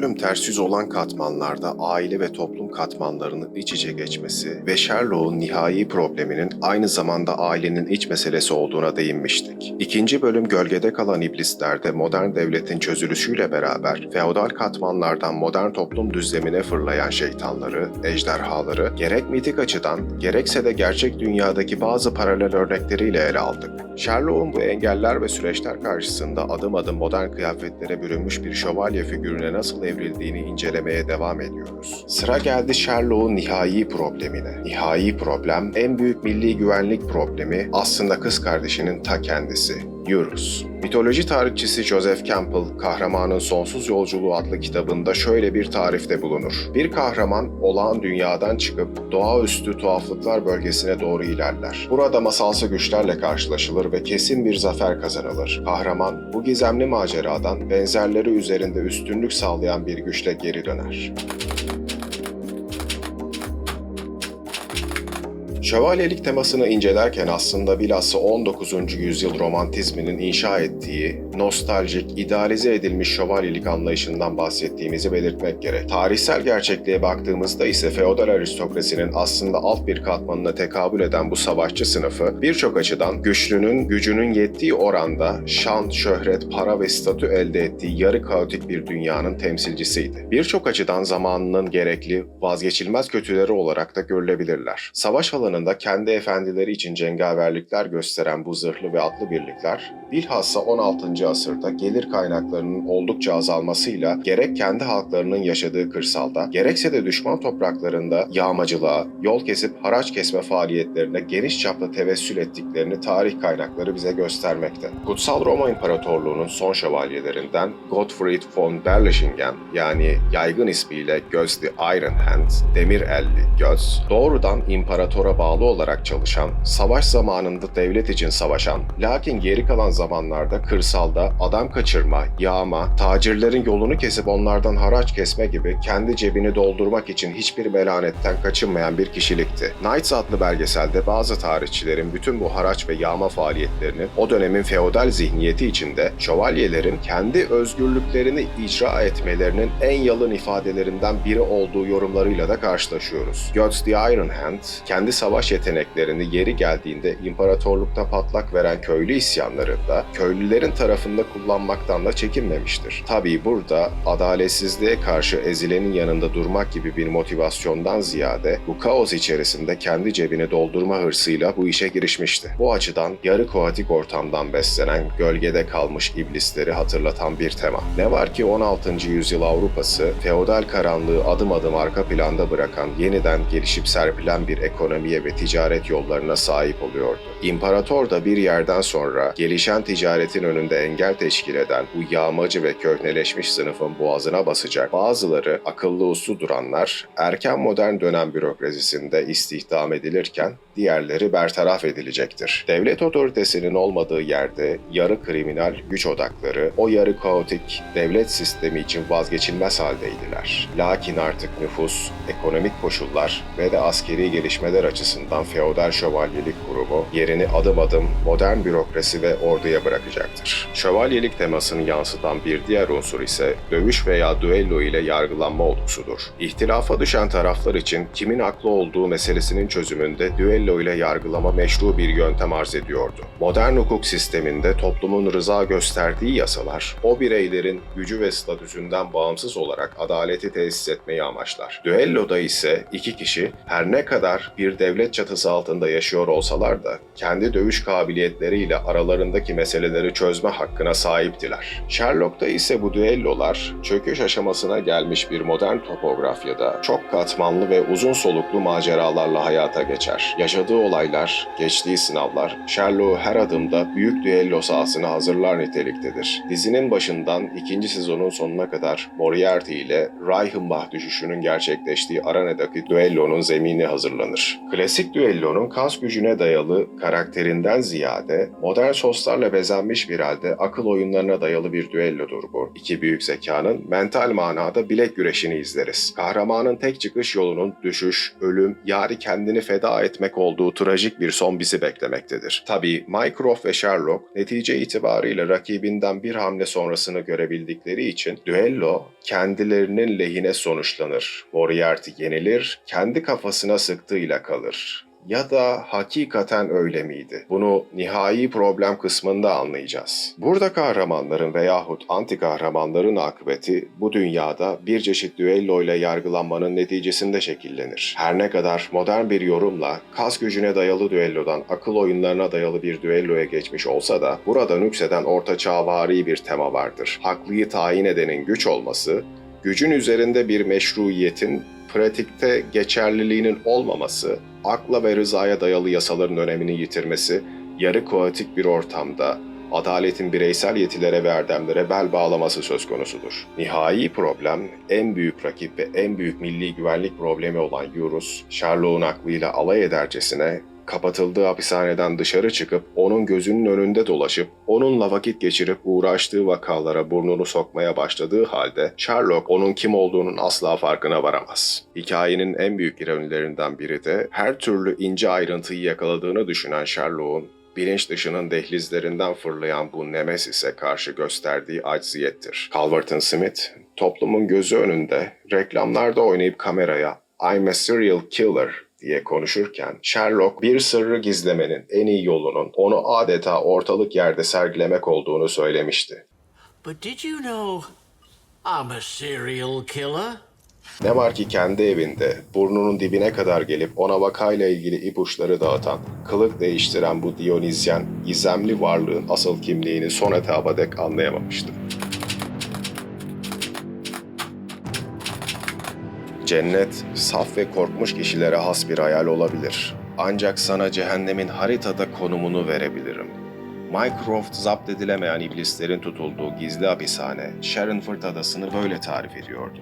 Bölüm ters yüz olan katmanlarda aile ve toplum katmanlarının iç içe geçmesi ve Sherlock'un nihai probleminin aynı zamanda ailenin iç meselesi olduğuna değinmiştik. İkinci bölüm gölgede kalan iblislerde modern devletin çözülüşüyle beraber feodal katmanlardan modern toplum düzlemine fırlayan şeytanları, ejderhaları gerek mitik açıdan gerekse de gerçek dünyadaki bazı paralel örnekleriyle ele aldık. Sherlock'un bu engeller ve süreçler karşısında adım adım modern kıyafetlere bürünmüş bir şövalye figürüne nasıl evrildiğini incelemeye devam ediyoruz. Sıra geldi Sherlock'un nihai problemine. Nihai problem en büyük milli güvenlik problemi aslında kız kardeşinin ta kendisi. Eurus. Mitoloji tarihçisi Joseph Campbell, Kahramanın Sonsuz Yolculuğu adlı kitabında şöyle bir tarifte bulunur. Bir kahraman olağan dünyadan çıkıp doğaüstü tuhaflıklar bölgesine doğru ilerler. Burada masalsı güçlerle karşılaşılır ve kesin bir zafer kazanılır. Kahraman bu gizemli maceradan benzerleri üzerinde üstünlük sağlayan bir güçle geri döner. Şövalyelik temasını incelerken aslında bilhassa 19. yüzyıl romantizminin inşa ettiği nostaljik, idealize edilmiş şövalyelik anlayışından bahsettiğimizi belirtmek gerek. Tarihsel gerçekliğe baktığımızda ise feodal aristokrasinin aslında alt bir katmanına tekabül eden bu savaşçı sınıfı birçok açıdan güçlünün gücünün yettiği oranda şan, şöhret, para ve statü elde ettiği yarı kaotik bir dünyanın temsilcisiydi. Birçok açıdan zamanının gerekli, vazgeçilmez kötüleri olarak da görülebilirler. Savaş alanında kendi efendileri için cengaverlikler gösteren bu zırhlı ve atlı birlikler, bilhassa 16. asırda gelir kaynaklarının oldukça azalmasıyla gerek kendi halklarının yaşadığı kırsalda, gerekse de düşman topraklarında yağmacılığa, yol kesip haraç kesme faaliyetlerine geniş çapta tevessül ettiklerini tarih kaynakları bize göstermekte. Kutsal Roma İmparatorluğu'nun son şövalyelerinden Gottfried von Berlichingen yani yaygın ismiyle Göz the Iron Hand, demir elli göz, doğrudan imparatora bağlı olarak çalışan, savaş zamanında devlet için savaşan, lakin geri kalan zamanlarda kırsalda adam kaçırma, yağma, tacirlerin yolunu kesip onlardan haraç kesme gibi kendi cebini doldurmak için hiçbir melanetten kaçınmayan bir kişilikti. Knights adlı belgeselde bazı tarihçilerin bütün bu haraç ve yağma faaliyetlerini o dönemin feodal zihniyeti içinde şövalyelerin kendi özgürlüklerini icra etmelerinin en yalın ifadelerinden biri olduğu yorumlarıyla da karşılaşıyoruz. Götz the Iron Hand, kendi savaş yeteneklerini yeri geldiğinde imparatorlukta patlak veren köylü isyanlarında köylülerin tarafında kullanmaktan da çekinmemiştir. Tabii burada adaletsizliğe karşı ezilenin yanında durmak gibi bir motivasyondan ziyade bu kaos içerisinde kendi cebini doldurma hırsıyla bu işe girişmişti. Bu açıdan yarı koatik ortamdan beslenen gölgede kalmış iblisleri hatırlatan bir tema. Ne var ki 16. yüzyıl Avrupa'sı feodal karanlığı adım adım arka planda bırakan yeniden gelişip serpilen bir ekonomiye ve ticaret yollarına sahip oluyordu. İmparator da bir yerden sonra gelişen ticaretin önünde engel teşkil eden bu yağmacı ve köhneleşmiş sınıfın boğazına basacak bazıları akıllı uslu duranlar erken modern dönem bürokrasisinde istihdam edilirken diğerleri bertaraf edilecektir. Devlet otoritesinin olmadığı yerde yarı kriminal güç odakları o yarı kaotik devlet sistemi için vazgeçilmez haldeydiler. Lakin artık nüfus, ekonomik koşullar ve de askeri gelişmeler açısından feodal şövalyelik grubu yerini adım adım modern bürokrasi ve orduya bırakacaktır. Şövalyelik temasını yansıtan bir diğer unsur ise dövüş veya düello ile yargılanma olgusudur. İhtilafa düşen taraflar için kimin haklı olduğu meselesinin çözümünde düello ile yargılama meşru bir yöntem arz ediyordu. Modern hukuk sisteminde toplumun rıza gösterdiği yasalar, o bireylerin gücü ve statüsünden bağımsız olarak adaleti tesis etmeyi amaçlar. Düelloda ise iki kişi her ne kadar bir devlet çatısı altında yaşıyor olsalar da kendi dövüş kabiliyetleriyle aralarındaki meseleleri çözme hakkına sahiptiler. Sherlock'ta ise bu düellolar çöküş aşamasına gelmiş bir modern topografyada çok katmanlı ve uzun soluklu maceralarla hayata geçer. Yaşadığı olaylar, geçtiği sınavlar, Sherlock'u her adımda büyük düello sahasına hazırlar niteliktedir. Dizinin başından ikinci sezonun sonuna kadar Moriarty ile Reichenbach düşüşünün gerçekleştiği arenadaki düellonun zemini hazırlanır. Klasik düellonun kas gücüne dayalı karakterinden ziyade modern soslarla bezenmiş bir halde akıl oyunlarına dayalı bir düellodur bu. İki büyük zekanın mental manada bilek güreşini izleriz. Kahramanın tek çıkış yolunun düşüş, ölüm, yari kendini feda etmek olduğu trajik bir son bizi beklemektedir. Tabii Mycroft ve Sherlock netice itibariyle rakibinden bir hamle sonrasını görebildikleri için düello kendilerinin lehine sonuçlanır. Moriarty yenilir, kendi kafasına sıktığıyla kalır. Ya da hakikaten öyle miydi? Bunu nihai problem kısmında anlayacağız. Burada kahramanların veyahut anti kahramanların akıbeti bu dünyada bir çeşit düello ile yargılanmanın neticesinde şekillenir. Her ne kadar modern bir yorumla kas gücüne dayalı düellodan akıl oyunlarına dayalı bir düelloya geçmiş olsa da burada nükseden orta çağvari bir tema vardır. Haklıyı tayin edenin güç olması, gücün üzerinde bir meşruiyetin pratikte geçerliliğinin olmaması, akla ve rızaya dayalı yasaların önemini yitirmesi, yarı koatik bir ortamda adaletin bireysel yetilere ve erdemlere bel bağlaması söz konusudur. Nihai problem, en büyük rakip ve en büyük milli güvenlik problemi olan Yurus, Sherlock'un aklıyla alay edercesine kapatıldığı hapishaneden dışarı çıkıp onun gözünün önünde dolaşıp onunla vakit geçirip uğraştığı vakalara burnunu sokmaya başladığı halde Sherlock onun kim olduğunun asla farkına varamaz. Hikayenin en büyük ironilerinden biri de her türlü ince ayrıntıyı yakaladığını düşünen Sherlock'un bilinç dışının dehlizlerinden fırlayan bu Nemesis'e karşı gösterdiği acziyettir. Calverton Smith, toplumun gözü önünde reklamlarda oynayıp kameraya I'm a serial killer diye konuşurken Sherlock bir sırrı gizlemenin en iyi yolunun onu adeta ortalık yerde sergilemek olduğunu söylemişti. But did you know I'm a serial killer? Ne var ki kendi evinde burnunun dibine kadar gelip ona vakayla ilgili ipuçları dağıtan, kılık değiştiren bu Dionizyen gizemli varlığın asıl kimliğini son etaba dek anlayamamıştı. Cennet, saf ve korkmuş kişilere has bir hayal olabilir. Ancak sana cehennemin haritada konumunu verebilirim. Mycroft zapt edilemeyen iblislerin tutulduğu gizli hapishane, Sharonford adasını böyle tarif ediyordu.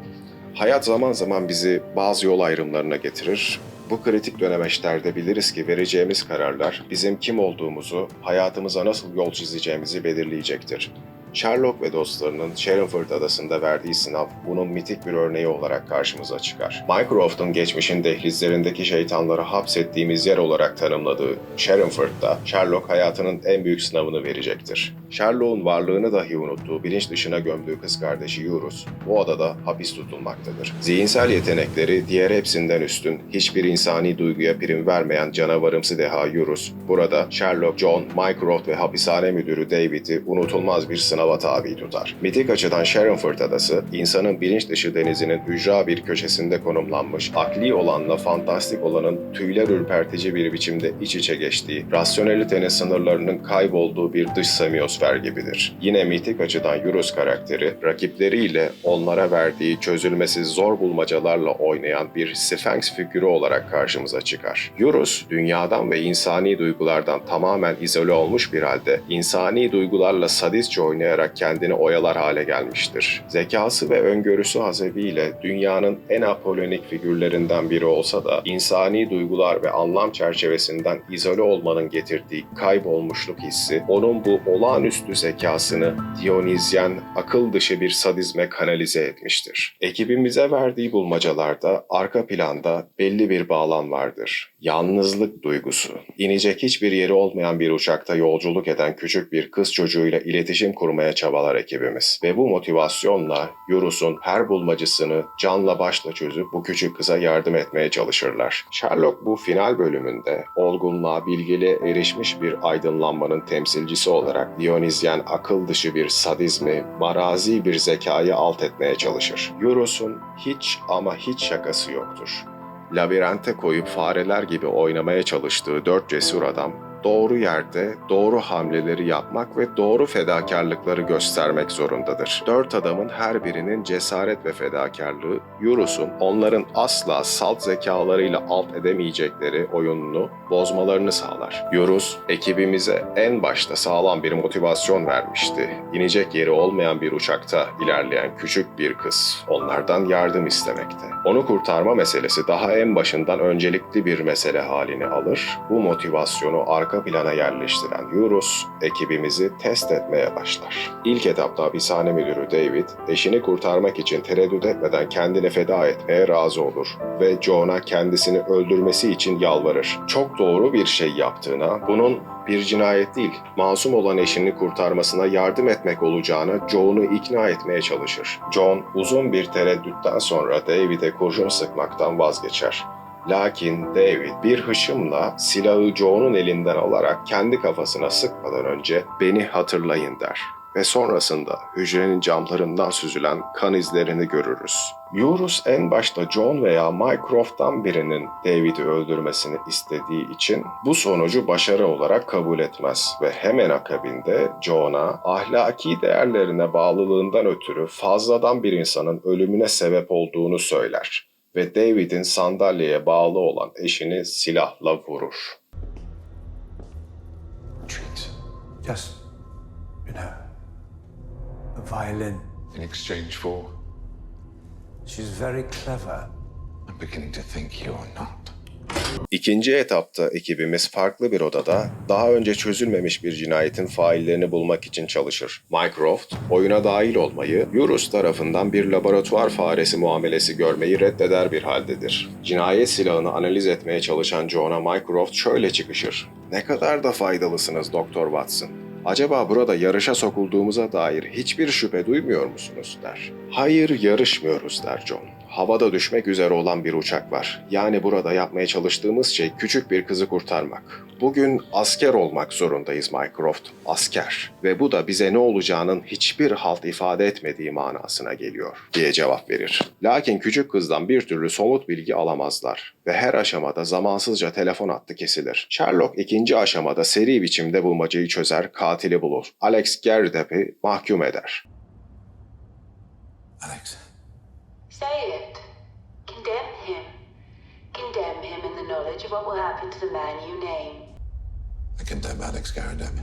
Hayat zaman zaman bizi bazı yol ayrımlarına getirir. Bu kritik dönemeçlerde biliriz ki vereceğimiz kararlar bizim kim olduğumuzu, hayatımıza nasıl yol çizeceğimizi belirleyecektir. Sherlock ve dostlarının Sharonford adasında verdiği sınav bunun mitik bir örneği olarak karşımıza çıkar. Mycroft'un geçmişin dehlizlerindeki şeytanları hapsettiğimiz yer olarak tanımladığı Sharonford'da Sherlock hayatının en büyük sınavını verecektir. Sherlock'un varlığını dahi unuttuğu bilinç dışına gömdüğü kız kardeşi Eurus bu adada hapis tutulmaktadır. Zihinsel yetenekleri diğer hepsinden üstün, hiçbir insani duyguya prim vermeyen canavarımsı deha Eurus, burada Sherlock, John, Mycroft ve hapishane müdürü David'i unutulmaz bir sınava tabi tutar. Mitik açıdan Sharonford adası, insanın bilinç dışı denizinin ücra bir köşesinde konumlanmış, akli olanla fantastik olanın tüyler ürpertici bir biçimde iç içe geçtiği, rasyonelitenin sınırlarının kaybolduğu bir dış semiyosfer gibidir. Yine mitik açıdan Eurus karakteri, rakipleriyle onlara verdiği çözülmesi zor bulmacalarla oynayan bir Sphinx figürü olarak karşımıza çıkar. Eurus, dünyadan ve insani duygulardan tamamen izole olmuş bir halde, insani duygularla sadistçe oynayarak kendini oyalar hale gelmiştir. Zekası ve öngörüsü hasebiyle dünyanın en apolonik figürlerinden biri olsa da, insani duygular ve anlam çerçevesinden izole olmanın getirdiği kaybolmuşluk hissi, onun bu olağanüstü zekasını Dionizyen, akıl dışı bir sadizme kanalize etmiştir. Ekibimize verdiği bulmacalarda arka planda belli bir bağlam vardır. Yalnızlık duygusu. İnecek hiçbir yeri olmayan bir uçakta yolculuk eden küçük bir kız çocuğuyla iletişim kurmaya çabalar ekibimiz. Ve bu motivasyonla Yurus'un her bulmacasını canla başla çözüp bu küçük kıza yardım etmeye çalışırlar. Sherlock bu final bölümünde olgunluğa, bilgeliğe erişmiş bir aydınlanmanın temsilcisi olarak Dionizyen akıl dışı bir sadizmi, marazi bir zekayı alt etmeye çalışır. Yurus'un hiç ama hiç şakası yoktur. Labirente koyup fareler gibi oynamaya çalıştığı dört cesur adam, doğru yerde doğru hamleleri yapmak ve doğru fedakarlıkları göstermek zorundadır. Dört adamın her birinin cesaret ve fedakarlığı, Yurus'un onların asla salt zekalarıyla alt edemeyecekleri oyununu bozmalarını sağlar. Yurus, ekibimize en başta sağlam bir motivasyon vermişti. İnecek yeri olmayan bir uçakta ilerleyen küçük bir kız onlardan yardım istemekte. Onu kurtarma meselesi daha en başından öncelikli bir mesele halini alır. Bu motivasyonu arka arka plana yerleştiren Yurus, ekibimizi test etmeye başlar. İlk etapta hapishane müdürü David, eşini kurtarmak için tereddüt etmeden kendini feda etmeye razı olur ve John'a kendisini öldürmesi için yalvarır. Çok doğru bir şey yaptığına, bunun bir cinayet değil, masum olan eşini kurtarmasına yardım etmek olacağına John'u ikna etmeye çalışır. John uzun bir tereddütten sonra David'e kurşun sıkmaktan vazgeçer. Lakin David bir hışımla silahı John'un elinden alarak kendi kafasına sıkmadan önce beni hatırlayın der ve sonrasında hücrenin camlarından süzülen kan izlerini görürüz. Yurus en başta John veya Mycroft'tan birinin David'i öldürmesini istediği için bu sonucu başarı olarak kabul etmez ve hemen akabinde John'a ahlaki değerlerine bağlılığından ötürü fazladan bir insanın ölümüne sebep olduğunu söyler ve David'in sandalyeye bağlı olan eşini silahla vurur. Treat. Just, you know, a violin. in exchange for. She's very clever. I'm beginning to think you are not. İkinci etapta ekibimiz farklı bir odada daha önce çözülmemiş bir cinayetin faillerini bulmak için çalışır. Mycroft, oyuna dahil olmayı, Eurus tarafından bir laboratuvar faresi muamelesi görmeyi reddeder bir haldedir. Cinayet silahını analiz etmeye çalışan John'a Mycroft şöyle çıkışır. Ne kadar da faydalısınız Doktor Watson. Acaba burada yarışa sokulduğumuza dair hiçbir şüphe duymuyor musunuz der. Hayır yarışmıyoruz der John. Havada düşmek üzere olan bir uçak var. Yani burada yapmaya çalıştığımız şey küçük bir kızı kurtarmak. Bugün asker olmak zorundayız Mycroft. Asker. Ve bu da bize ne olacağının hiçbir halt ifade etmediği manasına geliyor diye cevap verir. Lakin küçük kızdan bir türlü somut bilgi alamazlar. Ve her aşamada zamansızca telefon hattı kesilir. Sherlock ikinci aşamada seri biçimde bulmacayı çözer, katili bulur. Alex Gerdep'i mahkum eder. Alex, Say it. Condemn him. Condemn him in the knowledge of what will happen to the man you name. I condemn Alex Garadem.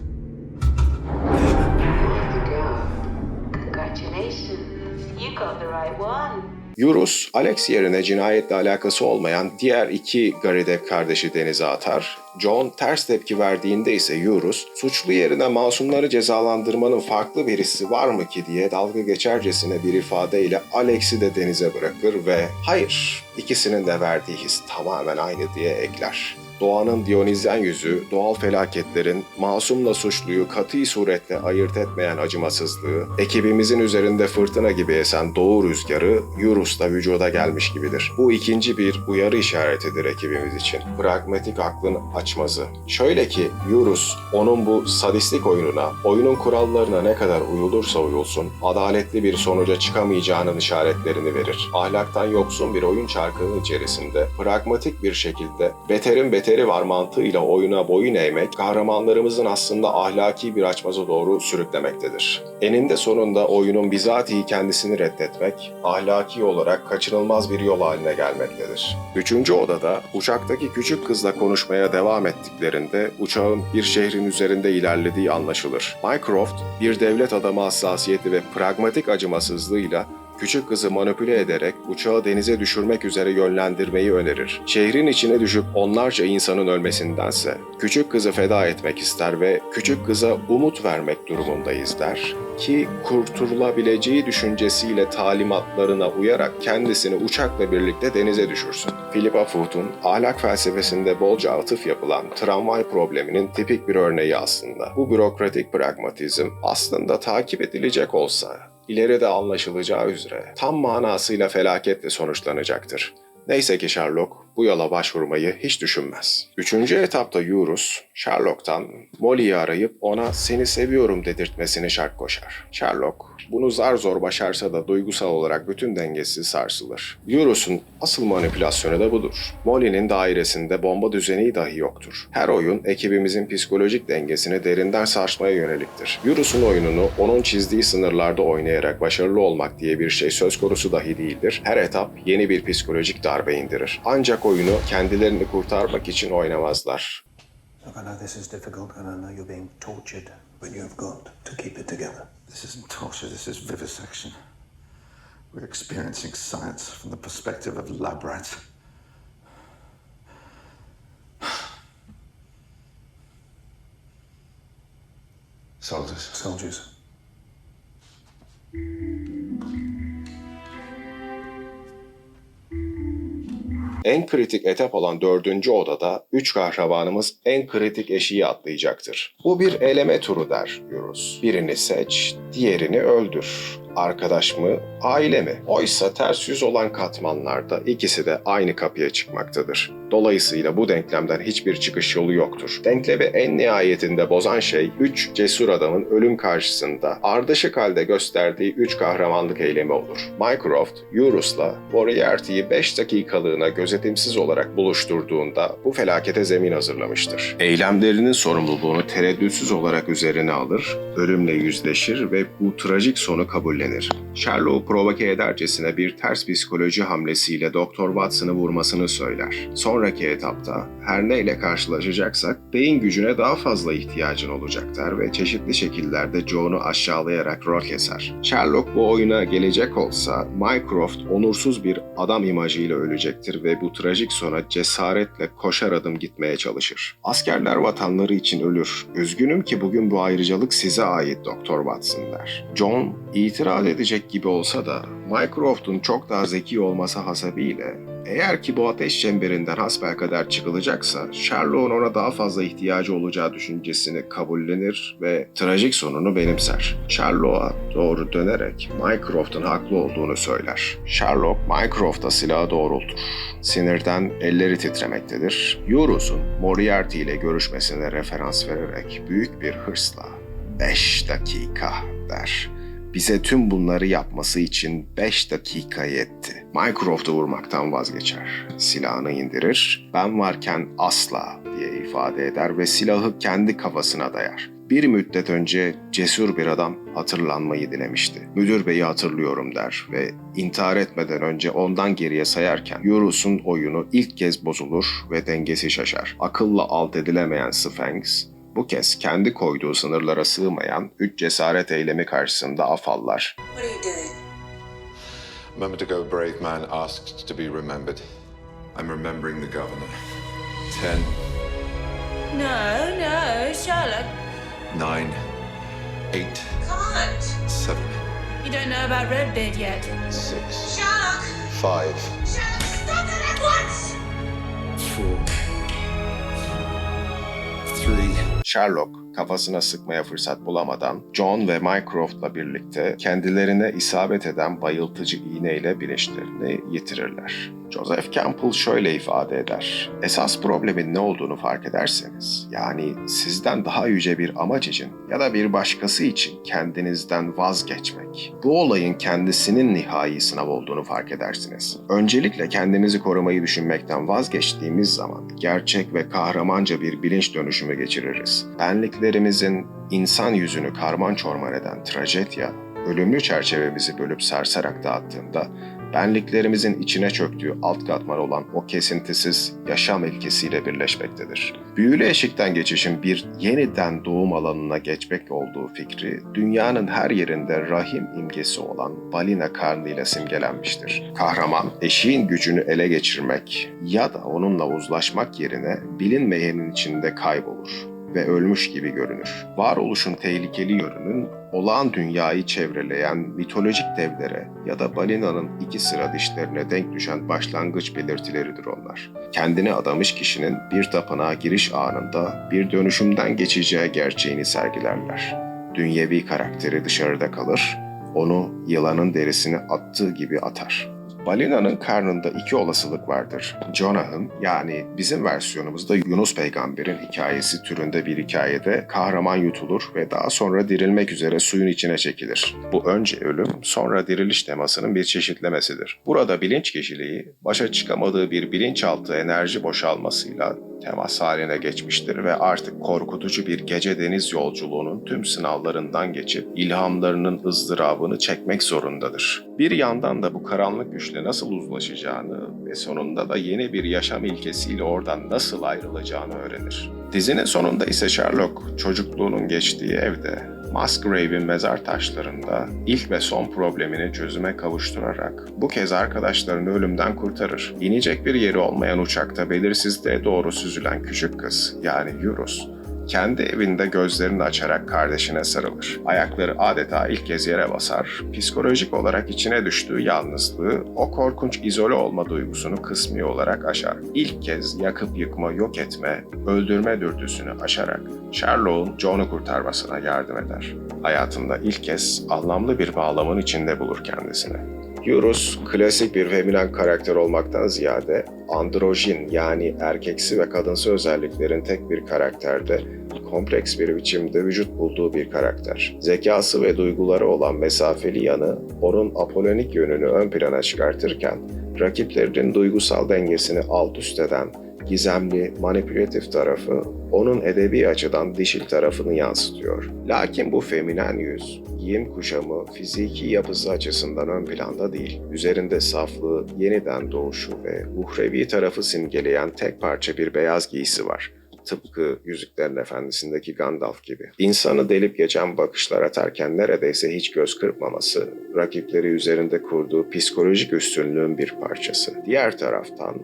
Good girl. Congratulations. You got the right one. Yurus, Alex yerine cinayetle alakası olmayan diğer iki Garidep kardeşi denize atar. John ters tepki verdiğinde ise Yurus, suçlu yerine masumları cezalandırmanın farklı bir hissi var mı ki diye dalga geçercesine bir ifadeyle Alex'i de denize bırakır ve hayır, ikisinin de verdiği his tamamen aynı diye ekler. Doğanın Dionizyen yüzü, doğal felaketlerin masumla suçluyu katı suretle ayırt etmeyen acımasızlığı, ekibimizin üzerinde fırtına gibi esen doğu rüzgarı Yurus'ta vücuda gelmiş gibidir. Bu ikinci bir uyarı işaretidir ekibimiz için. Pragmatik aklın açmazı. Şöyle ki Yurus, onun bu sadistik oyununa, oyunun kurallarına ne kadar uyulursa uyulsun, adaletli bir sonuca çıkamayacağının işaretlerini verir. Ahlaktan yoksun bir oyun çarkının içerisinde pragmatik bir şekilde beterin beteri var mantığıyla oyuna boyun eğmek, kahramanlarımızın aslında ahlaki bir açmaza doğru sürüklemektedir. Eninde sonunda oyunun bizatihi kendisini reddetmek, ahlaki olarak kaçınılmaz bir yol haline gelmektedir. Üçüncü odada uçaktaki küçük kızla konuşmaya devam ettiklerinde uçağın bir şehrin üzerinde ilerlediği anlaşılır. Mycroft bir devlet adamı hassasiyeti ve pragmatik acımasızlığıyla küçük kızı manipüle ederek uçağı denize düşürmek üzere yönlendirmeyi önerir. Şehrin içine düşüp onlarca insanın ölmesindense küçük kızı feda etmek ister ve küçük kıza umut vermek durumundayız der ki kurtulabileceği düşüncesiyle talimatlarına uyarak kendisini uçakla birlikte denize düşürsün. Philippa Foot'un ahlak felsefesinde bolca atıf yapılan tramvay probleminin tipik bir örneği aslında. Bu bürokratik pragmatizm aslında takip edilecek olsa ileride anlaşılacağı üzere tam manasıyla felaketle sonuçlanacaktır. Neyse ki Sherlock bu yola başvurmayı hiç düşünmez. Üçüncü etapta Yurus, Sherlock'tan Molly'yi arayıp ona seni seviyorum dedirtmesini şart koşar. Sherlock bunu zar zor başarsa da duygusal olarak bütün dengesi sarsılır. Yurus'un asıl manipülasyonu da budur. Molly'nin dairesinde bomba düzeni dahi yoktur. Her oyun ekibimizin psikolojik dengesini derinden sarsmaya yöneliktir. Yurus'un oyununu onun çizdiği sınırlarda oynayarak başarılı olmak diye bir şey söz konusu dahi değildir. Her etap yeni bir psikolojik darbe indirir. Ancak oyunu kendilerini kurtarmak için oynamazlar. Look, I know this is difficult and I know you're being tortured, but you've got to keep it together. This isn't torture, this is vivisection. We're experiencing science from the perspective of lab rats. Soldiers. Soldiers. En kritik etap olan dördüncü odada üç kahramanımız en kritik eşiği atlayacaktır. Bu bir eleme turu der Yunus. Birini seç, diğerini öldür. Arkadaş mı, aile mi? Oysa ters yüz olan katmanlarda ikisi de aynı kapıya çıkmaktadır. Dolayısıyla bu denklemden hiçbir çıkış yolu yoktur. Denklemi en nihayetinde bozan şey üç cesur adamın ölüm karşısında ardışık halde gösterdiği üç kahramanlık eylemi olur. Mycroft, Eurus'la Moriarty'yi 5 dakikalığına gözetimsiz olarak buluşturduğunda bu felakete zemin hazırlamıştır. Eylemlerinin sorumluluğunu tereddütsüz olarak üzerine alır, ölümle yüzleşir ve bu trajik sonu kabullenir. Sherlock provoke edercesine bir ters psikoloji hamlesiyle Dr. Watson'ı vurmasını söyler. Sonraki etapta her neyle karşılaşacaksak beyin gücüne daha fazla ihtiyacın olacak der ve çeşitli şekillerde John'u aşağılayarak rol keser. Sherlock bu oyuna gelecek olsa Mycroft onursuz bir adam imajıyla ölecektir ve bu trajik sona cesaretle koşar adım gitmeye çalışır. Askerler vatanları için ölür. Üzgünüm ki bugün bu ayrıcalık size ait Dr. Watson der. John itiraz edecek gibi olsa da Mycroft'un çok daha zeki olması hasebiyle eğer ki bu ateş çemberinden hasbelkader çıkılacaksa Sherlock'un ona daha fazla ihtiyacı olacağı düşüncesini kabullenir ve trajik sonunu benimser. Sherlock'a doğru dönerek Mycroft'un haklı olduğunu söyler. Sherlock Mycroft'a silahı doğrultur. Sinirden elleri titremektedir. Eurus'un Moriarty ile görüşmesine referans vererek büyük bir hırsla 5 dakika der. Bize tüm bunları yapması için 5 dakika yetti. Mycroft'u vurmaktan vazgeçer. Silahını indirir, ben varken asla diye ifade eder ve silahı kendi kafasına dayar. Bir müddet önce cesur bir adam hatırlanmayı dilemişti. Müdür beyi hatırlıyorum der ve intihar etmeden önce ondan geriye sayarken Eurus'un oyunu ilk kez bozulur ve dengesi şaşar. Akılla alt edilemeyen Sphinx bu kez kendi koyduğu sınırlara sığmayan üç cesaret eylemi karşısında afallar. What are you doing? A moment ago, a brave man asked to be remembered. I'm remembering the governor. Ten, No, no, Charlotte. nine, eight, Can't. seven, You don't know about Redbeard yet. six, Sherlock! five, Sherlock, stop it at once! four, three, Sherlock kafasına sıkmaya fırsat bulamadan John ve Mycroft'la birlikte kendilerine isabet eden bayıltıcı iğneyle bilinçlerini yitirirler. Joseph Campbell şöyle ifade eder. Esas problemin ne olduğunu fark ederseniz, yani sizden daha yüce bir amaç için ya da bir başkası için kendinizden vazgeçmek, bu olayın kendisinin nihai sınav olduğunu fark edersiniz. Öncelikle kendinizi korumayı düşünmekten vazgeçtiğimiz zaman gerçek ve kahramanca bir bilinç dönüşümü geçiririz. Benliklerimizin insan yüzünü karman çorman eden trajedya, ölümlü çerçevemizi bölüp sarsarak dağıttığında benliklerimizin içine çöktüğü alt katman olan o kesintisiz yaşam ilkesiyle birleşmektedir. Büyülü eşikten geçişin bir yeniden doğum alanına geçmek olduğu fikri dünyanın her yerinde rahim imgesi olan balina karnıyla simgelenmiştir. Kahraman eşiğin gücünü ele geçirmek ya da onunla uzlaşmak yerine bilinmeyenin içinde kaybolur ve ölmüş gibi görünür. Varoluşun tehlikeli yönünün olağan dünyayı çevreleyen mitolojik devlere ya da balinanın iki sıra dişlerine denk düşen başlangıç belirtileridir onlar. Kendini adamış kişinin bir tapınağa giriş anında bir dönüşümden geçeceği gerçeğini sergilerler. Dünyevi karakteri dışarıda kalır, onu yılanın derisini attığı gibi atar. Balinanın karnında iki olasılık vardır. Jonah'ın yani bizim versiyonumuzda Yunus peygamberin hikayesi türünde bir hikayede kahraman yutulur ve daha sonra dirilmek üzere suyun içine çekilir. Bu önce ölüm sonra diriliş temasının bir çeşitlemesidir. Burada bilinç kişiliği başa çıkamadığı bir bilinçaltı enerji boşalmasıyla temas haline geçmiştir ve artık korkutucu bir gece deniz yolculuğunun tüm sınavlarından geçip ilhamlarının ızdırabını çekmek zorundadır. Bir yandan da bu karanlık güçle nasıl uzlaşacağını ve sonunda da yeni bir yaşam ilkesiyle oradan nasıl ayrılacağını öğrenir. Dizinin sonunda ise Sherlock çocukluğunun geçtiği evde Musgrave'in mezar taşlarında ilk ve son problemini çözüme kavuşturarak bu kez arkadaşlarını ölümden kurtarır. İnecek bir yeri olmayan uçakta belirsizliğe doğru süzülen küçük kız yani Eurus kendi evinde gözlerini açarak kardeşine sarılır. Ayakları adeta ilk kez yere basar, psikolojik olarak içine düştüğü yalnızlığı, o korkunç izole olma duygusunu kısmi olarak aşar. İlk kez yakıp yıkma, yok etme, öldürme dürtüsünü aşarak Sherlock'un John'u kurtarmasına yardım eder. Hayatında ilk kez anlamlı bir bağlamın içinde bulur kendisini. Eurus, klasik bir feminen karakter olmaktan ziyade androjin yani erkeksi ve kadınsı özelliklerin tek bir karakterde kompleks bir biçimde vücut bulduğu bir karakter. Zekası ve duyguları olan mesafeli yanı onun apolonik yönünü ön plana çıkartırken rakiplerinin duygusal dengesini alt üst eden gizemli, manipülatif tarafı onun edebi açıdan dişil tarafını yansıtıyor. Lakin bu feminen yüz, giyim kuşamı, fiziki yapısı açısından ön planda değil. Üzerinde saflığı, yeniden doğuşu ve uhrevi tarafı simgeleyen tek parça bir beyaz giysi var. Tıpkı Yüzüklerin Efendisi'ndeki Gandalf gibi. İnsanı delip geçen bakışlar atarken neredeyse hiç göz kırpmaması, rakipleri üzerinde kurduğu psikolojik üstünlüğün bir parçası. Diğer taraftan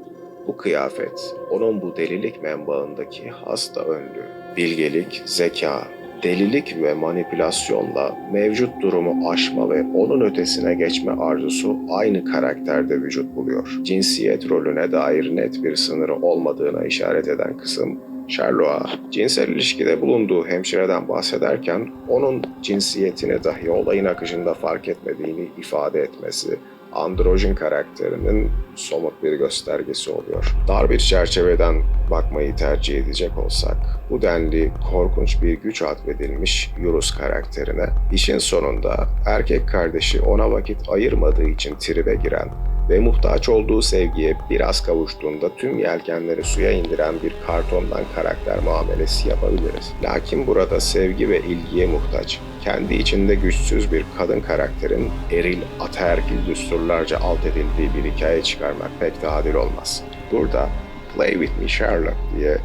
bu kıyafet, onun bu delilik menbaındaki hasta önlüğü, bilgelik, zeka, delilik ve manipülasyonla mevcut durumu aşma ve onun ötesine geçme arzusu aynı karakterde vücut buluyor. Cinsiyet rolüne dair net bir sınırı olmadığına işaret eden kısım, Sherlock'a cinsel ilişkide bulunduğu hemşireden bahsederken onun cinsiyetini dahi olayın akışında fark etmediğini ifade etmesi, androjin karakterinin somut bir göstergesi oluyor. Dar bir çerçeveden bakmayı tercih edecek olsak, bu denli korkunç bir güç atfedilmiş Yunus karakterine, işin sonunda erkek kardeşi ona vakit ayırmadığı için tribe giren ve muhtaç olduğu sevgiye biraz kavuştuğunda tüm yelkenleri suya indiren bir kartondan karakter muamelesi yapabiliriz. Lakin burada sevgi ve ilgiye muhtaç, kendi içinde güçsüz bir kadın karakterin eril, ataerkil düsturlarca alt edildiği bir hikaye çıkarmak pek de adil olmaz. Burada Play With Me Sherlock diye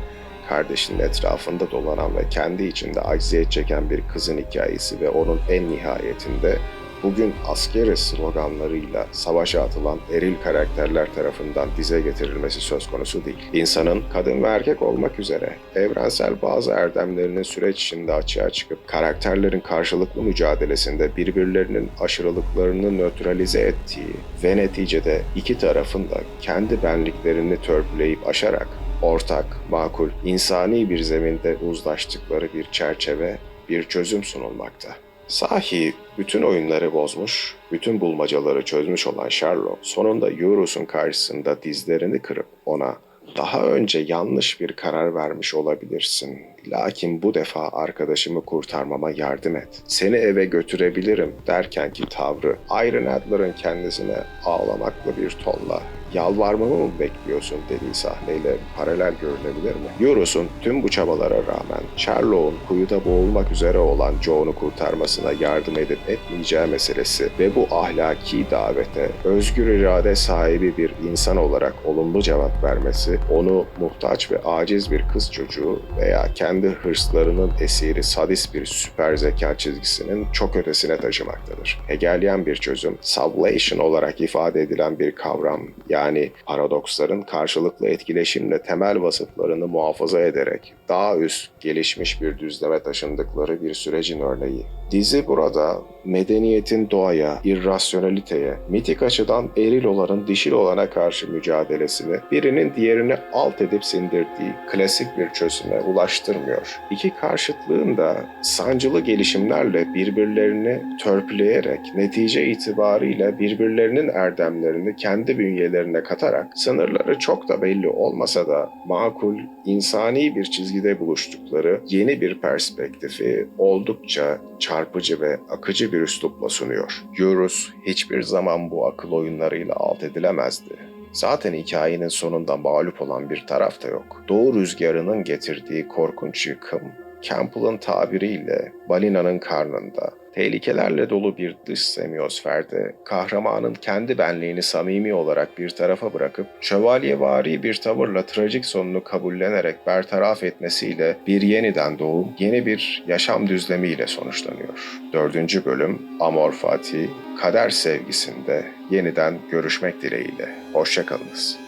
kardeşinin etrafında dolanan ve kendi içinde acziyet çeken bir kızın hikayesi ve onun en nihayetinde bugün askeri sloganlarıyla savaşa atılan eril karakterler tarafından dize getirilmesi söz konusu değil. İnsanın kadın ve erkek olmak üzere evrensel bazı erdemlerinin süreç içinde açığa çıkıp karakterlerin karşılıklı mücadelesinde birbirlerinin aşırılıklarını nötralize ettiği ve neticede iki tarafın da kendi benliklerini törpüleyip aşarak ortak, makul, insani bir zeminde uzlaştıkları bir çerçeve, bir çözüm sunulmakta. Sahi bütün oyunları bozmuş, bütün bulmacaları çözmüş olan Sherlock sonunda Eurus'un karşısında dizlerini kırıp ona daha önce yanlış bir karar vermiş olabilirsin. Lakin bu defa arkadaşımı kurtarmama yardım et. Seni eve götürebilirim derken ki tavrı Iron Adler'ın kendisine ağlamaklı bir tonla yalvarmamı mı bekliyorsun dediği sahneyle paralel görülebilir mi? Eurus'un tüm bu çabalara rağmen Sherlock'un kuyuda boğulmak üzere olan John'u kurtarmasına yardım edip etmeyeceği meselesi ve bu ahlaki davete özgür irade sahibi bir insan olarak olumlu cevap vermesi onu muhtaç ve aciz bir kız çocuğu veya kendi hırslarının esiri sadist bir süper zeka çizgisinin çok ötesine taşımaktadır. Hegelian bir çözüm, sublation olarak ifade edilen bir kavram yani paradoksların karşılıklı etkileşimle temel vasıflarını muhafaza ederek daha üst gelişmiş bir düzleme taşındıkları bir sürecin örneği. Dizi burada medeniyetin doğaya, irrasyonaliteye, mitik açıdan eril olanın dişil olana karşı mücadelesini birinin diğerini alt edip sindirdiği klasik bir çözüme ulaştırmıyor. İki karşıtlığın da sancılı gelişimlerle birbirlerini törpüleyerek netice itibariyle birbirlerinin erdemlerini kendi bünyelerine katarak sınırları çok da belli olmasa da makul, insani bir çizgide buluştukları yeni bir perspektifi oldukça çarpıcı ve akıcı bir üslupla sunuyor. Eurus hiçbir zaman bu akıl oyunlarıyla alt edilemezdi. Zaten hikayenin sonunda mağlup olan bir taraf da yok. Doğu rüzgarının getirdiği korkunç yıkım, Campbell'ın tabiriyle balinanın karnında, tehlikelerle dolu bir dış semiyosferde kahramanın kendi benliğini samimi olarak bir tarafa bırakıp şövalyevari bir tavırla trajik sonunu kabullenerek bertaraf etmesiyle bir yeniden doğum, yeni bir yaşam düzlemiyle sonuçlanıyor. Dördüncü bölüm Amor Fati, kader sevgisinde yeniden görüşmek dileğiyle. Hoşçakalınız.